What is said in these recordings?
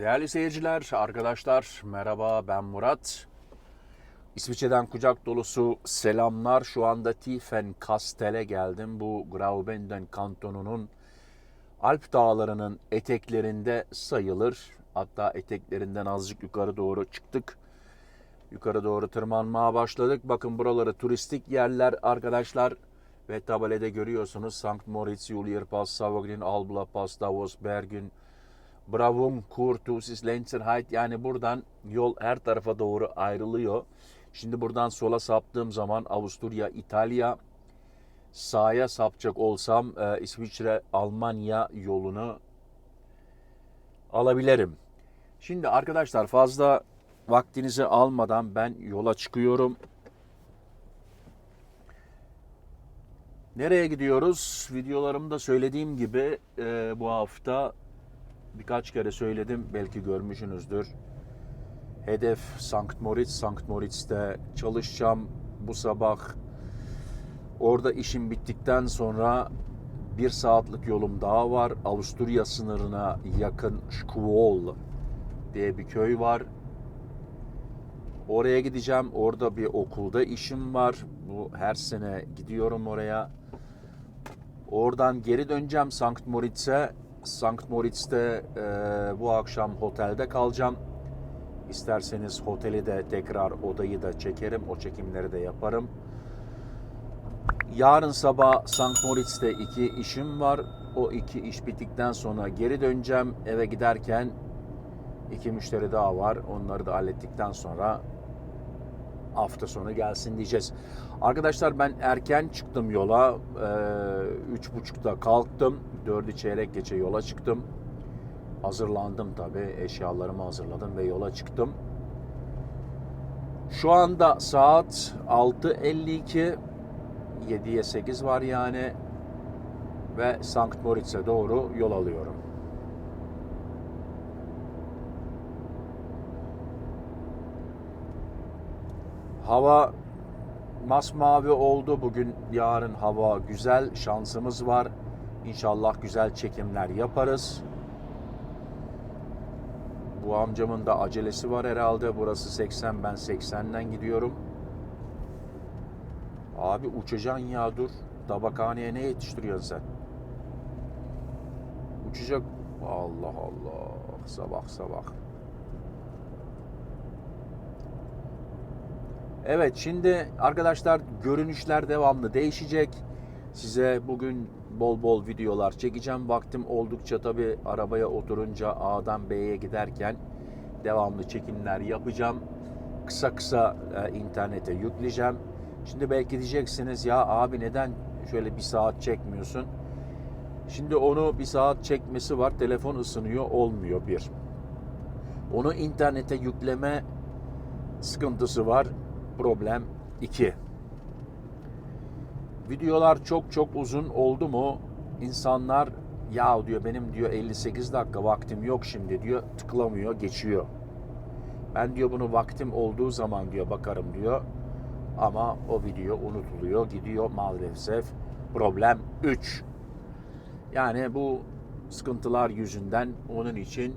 Değerli seyirciler, arkadaşlar merhaba ben Murat. İsviçre'den kucak dolusu selamlar. Şu anda Tiefenkastell'e geldim. Bu Graubünden kantonunun Alp dağlarının eteklerinde sayılır. Hatta eteklerinden azıcık yukarı doğru çıktık. Yukarı doğru tırmanmaya başladık. Bakın buraları turistik yerler arkadaşlar. Ve tabelede görüyorsunuz St. Moritz, Julierpass, Savognin, Albula Pass, Davos, Bergen, Bravum, Kurtus, Lenzerheit yani buradan yol her tarafa doğru ayrılıyor. Şimdi buradan sola saptığım zaman Avusturya, İtalya, sağa sapacak olsam e, İsviçre, Almanya yolunu alabilirim. Şimdi arkadaşlar fazla vaktinizi almadan ben yola çıkıyorum. Nereye gidiyoruz? Videolarımda söylediğim gibi e, bu hafta birkaç kere söyledim belki görmüşsünüzdür. Hedef Sankt Moritz. Sankt Moritz'te çalışacağım bu sabah. Orada işim bittikten sonra bir saatlik yolum daha var. Avusturya sınırına yakın Schwol diye bir köy var. Oraya gideceğim. Orada bir okulda işim var. Bu her sene gidiyorum oraya. Oradan geri döneceğim Sankt Moritz'e. Sankt Moritz'te e, bu akşam otelde kalacağım. İsterseniz oteli de tekrar odayı da çekerim. O çekimleri de yaparım. Yarın sabah Sankt Moritz'te iki işim var. O iki iş bittikten sonra geri döneceğim. Eve giderken iki müşteri daha var. Onları da hallettikten sonra hafta sonu gelsin diyeceğiz. Arkadaşlar ben erken çıktım yola. Üç buçukta kalktım. Dördü çeyrek geçe yola çıktım. Hazırlandım tabii. Eşyalarımı hazırladım ve yola çıktım. Şu anda saat 6.52. 7'ye 8 var yani. Ve Sankt Moritz'e doğru yol alıyorum. Hava masmavi oldu. Bugün yarın hava güzel. Şansımız var. İnşallah güzel çekimler yaparız. Bu amcamın da acelesi var herhalde. Burası 80 ben 80'den gidiyorum. Abi uçacaksın ya dur. Tabakhaneye ne yetiştiriyorsun sen? Uçacak. Allah Allah. Sabah sabah. Evet şimdi arkadaşlar görünüşler devamlı değişecek. Size bugün bol bol videolar çekeceğim. Vaktim oldukça tabi arabaya oturunca A'dan B'ye giderken devamlı çekimler yapacağım. Kısa kısa e, internete yükleyeceğim. Şimdi belki diyeceksiniz ya abi neden şöyle bir saat çekmiyorsun? Şimdi onu bir saat çekmesi var. Telefon ısınıyor olmuyor bir. Onu internete yükleme sıkıntısı var. Problem 2. Videolar çok çok uzun oldu mu insanlar ya diyor benim diyor 58 dakika vaktim yok şimdi diyor tıklamıyor geçiyor. Ben diyor bunu vaktim olduğu zaman diyor bakarım diyor. Ama o video unutuluyor gidiyor maalesef. Problem 3. Yani bu sıkıntılar yüzünden onun için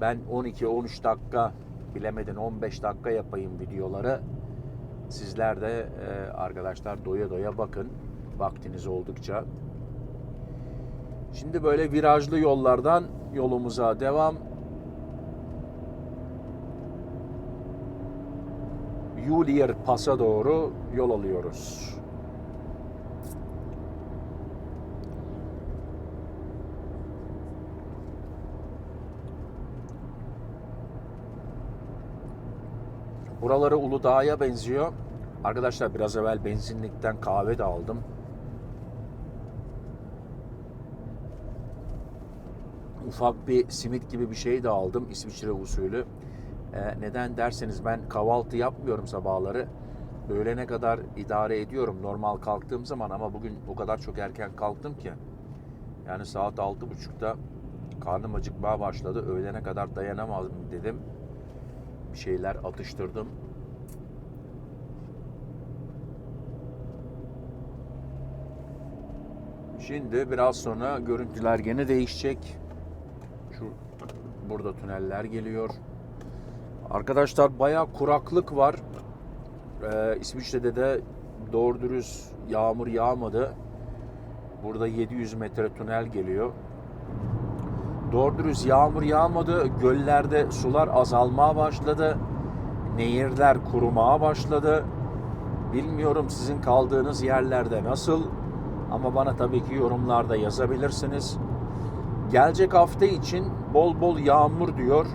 ben 12-13 dakika bilemedin 15 dakika yapayım videoları. Sizler de e, arkadaşlar doya doya bakın vaktiniz oldukça. Şimdi böyle virajlı yollardan yolumuza devam. Julier Pass'a doğru yol alıyoruz. Buraları Uludağ'a benziyor. Arkadaşlar biraz evvel benzinlikten kahve de aldım. Ufak bir simit gibi bir şey de aldım İsviçre usulü. Ee, neden derseniz ben kahvaltı yapmıyorum sabahları. Öğlene kadar idare ediyorum normal kalktığım zaman ama bugün o kadar çok erken kalktım ki. Yani saat altı buçukta karnım acıkmaya başladı. Öğlene kadar dayanamazdım dedim. Bir şeyler atıştırdım. Şimdi biraz sonra görüntüler gene değişecek. Şu Burada tüneller geliyor. Arkadaşlar bayağı kuraklık var. Ee, İsviçre'de de doğru dürüst yağmur yağmadı. Burada 700 metre tünel geliyor. Doğru dürüst yağmur yağmadı. Göllerde sular azalmaya başladı. Nehirler kurumaya başladı. Bilmiyorum sizin kaldığınız yerlerde nasıl ama bana tabii ki yorumlarda yazabilirsiniz. Gelecek hafta için bol bol yağmur diyor.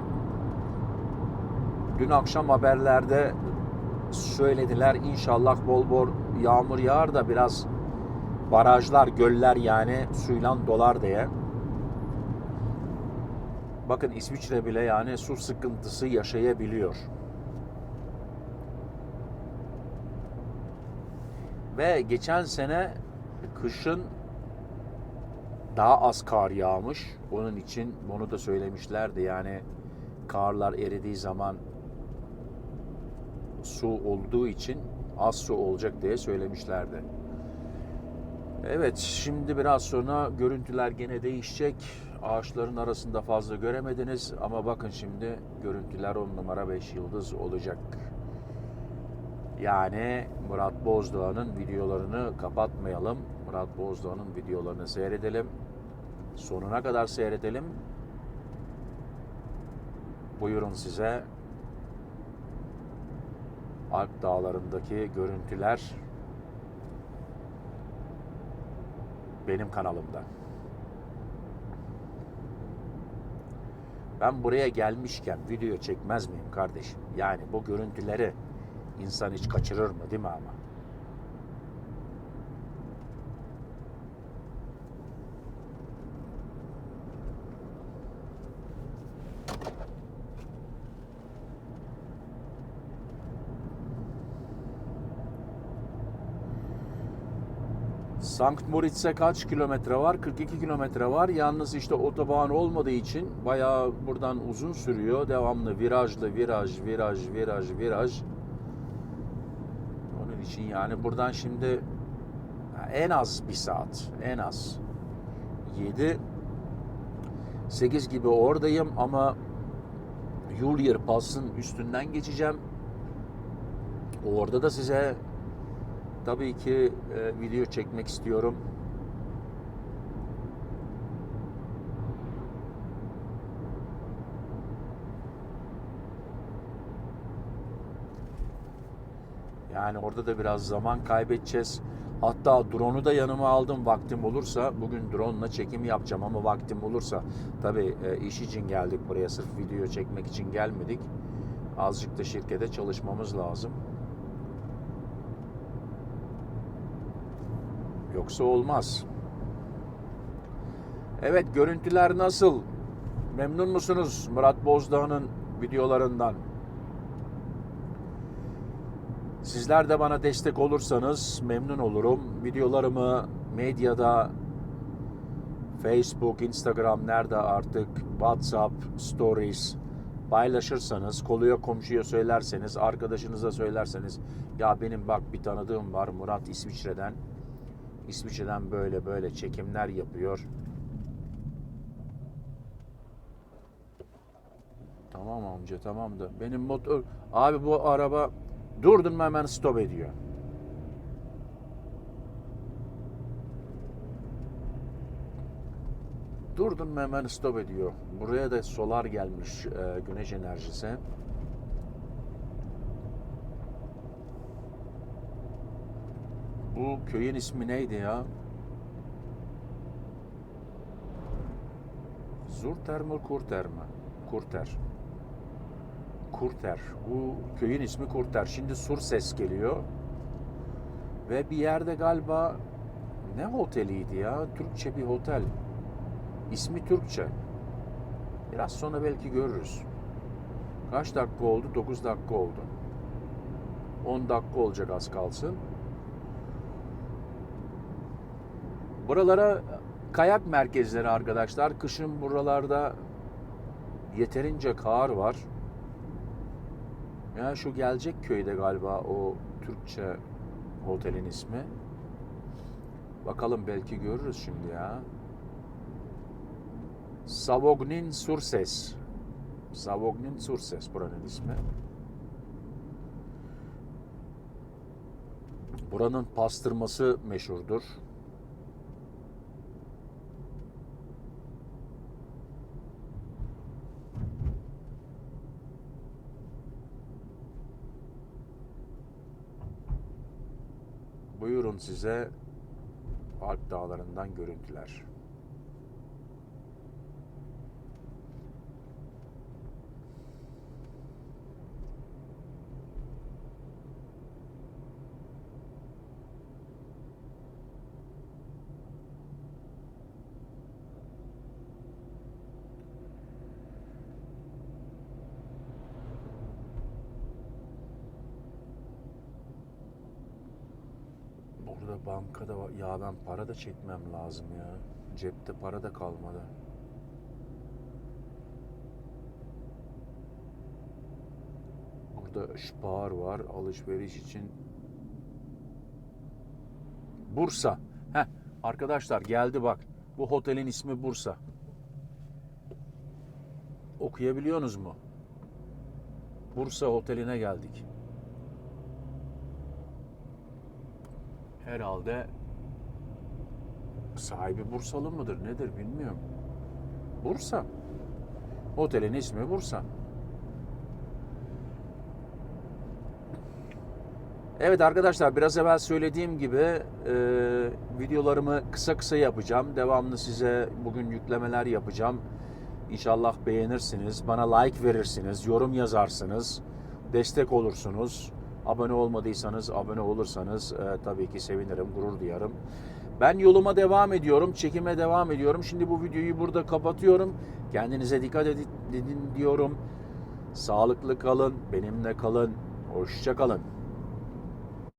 Dün akşam haberlerde söylediler inşallah bol bol yağmur yağar da biraz barajlar, göller yani suyla dolar diye. Bakın İsviçre bile yani su sıkıntısı yaşayabiliyor. Ve geçen sene kışın daha az kar yağmış. Onun için bunu da söylemişlerdi. Yani karlar eridiği zaman su olduğu için az su olacak diye söylemişlerdi. Evet, şimdi biraz sonra görüntüler gene değişecek. Ağaçların arasında fazla göremediniz ama bakın şimdi görüntüler 10 numara 5 yıldız olacak. Yani Murat Bozdoğan'ın videolarını kapatmayalım. Murat Bozdoğan'ın videolarını seyredelim. Sonuna kadar seyredelim. Buyurun size Alp Dağları'ndaki görüntüler benim kanalımda. Ben buraya gelmişken video çekmez miyim kardeşim? Yani bu görüntüleri insan hiç kaçırır mı değil mi ama? Sankt Moritz'e kaç kilometre var? 42 kilometre var. Yalnız işte otoban olmadığı için bayağı buradan uzun sürüyor. Devamlı virajlı viraj, viraj, viraj, viraj. Onun için yani buradan şimdi en az bir saat, en az 7 8 gibi oradayım ama Julier Pass'ın üstünden geçeceğim. Orada da size tabii ki e, video çekmek istiyorum. Yani orada da biraz zaman kaybedeceğiz. Hatta drone'u da yanıma aldım vaktim olursa. Bugün drone'la çekim yapacağım ama vaktim olursa. Tabii e, iş için geldik buraya sırf video çekmek için gelmedik. Azıcık da şirkete çalışmamız lazım. Yoksa olmaz. Evet görüntüler nasıl? Memnun musunuz Murat Bozdağ'ın videolarından? Sizler de bana destek olursanız memnun olurum. Videolarımı medyada Facebook, Instagram nerede artık WhatsApp, Stories paylaşırsanız, koluya komşuya söylerseniz, arkadaşınıza söylerseniz ya benim bak bir tanıdığım var Murat İsviçre'den. İsviçre'den böyle böyle çekimler yapıyor. Tamam amca tamam da benim motor abi bu araba durdun mu hemen stop ediyor. Durdun mu hemen stop ediyor. Buraya da solar gelmiş e, güneş enerjisi. Bu köyün ismi neydi ya? Zurter mi Kurter mi? Kurter. Kurter. Bu köyün ismi Kurter. Şimdi sur ses geliyor. Ve bir yerde galiba ne oteliydi ya? Türkçe bir otel. İsmi Türkçe. Biraz sonra belki görürüz. Kaç dakika oldu? 9 dakika oldu. 10 dakika olacak az kalsın. Buralara kayak merkezleri arkadaşlar. Kışın buralarda yeterince kar var. Ya şu gelecek köyde galiba o Türkçe otelin ismi. Bakalım belki görürüz şimdi ya. Savognin Surses. Savognin Surses buranın ismi. Buranın pastırması meşhurdur. Buyurun size Alp dağlarından görüntüler. Burada bankada var. Ya ben para da çekmem lazım ya. Cepte para da kalmadı. Burada Spar var alışveriş için. Bursa. Heh, arkadaşlar geldi bak. Bu otelin ismi Bursa. Okuyabiliyorsunuz mu? Bursa Oteli'ne geldik. Herhalde sahibi Bursalı mıdır nedir bilmiyorum. Bursa. Otelin ismi Bursa. Evet arkadaşlar biraz evvel söylediğim gibi e, videolarımı kısa kısa yapacağım. Devamlı size bugün yüklemeler yapacağım. İnşallah beğenirsiniz. Bana like verirsiniz. Yorum yazarsınız. Destek olursunuz. Abone olmadıysanız, abone olursanız e, tabii ki sevinirim, gurur duyarım. Ben yoluma devam ediyorum, çekime devam ediyorum. Şimdi bu videoyu burada kapatıyorum. Kendinize dikkat edin diyorum. Sağlıklı kalın, benimle kalın. Hoşça kalın.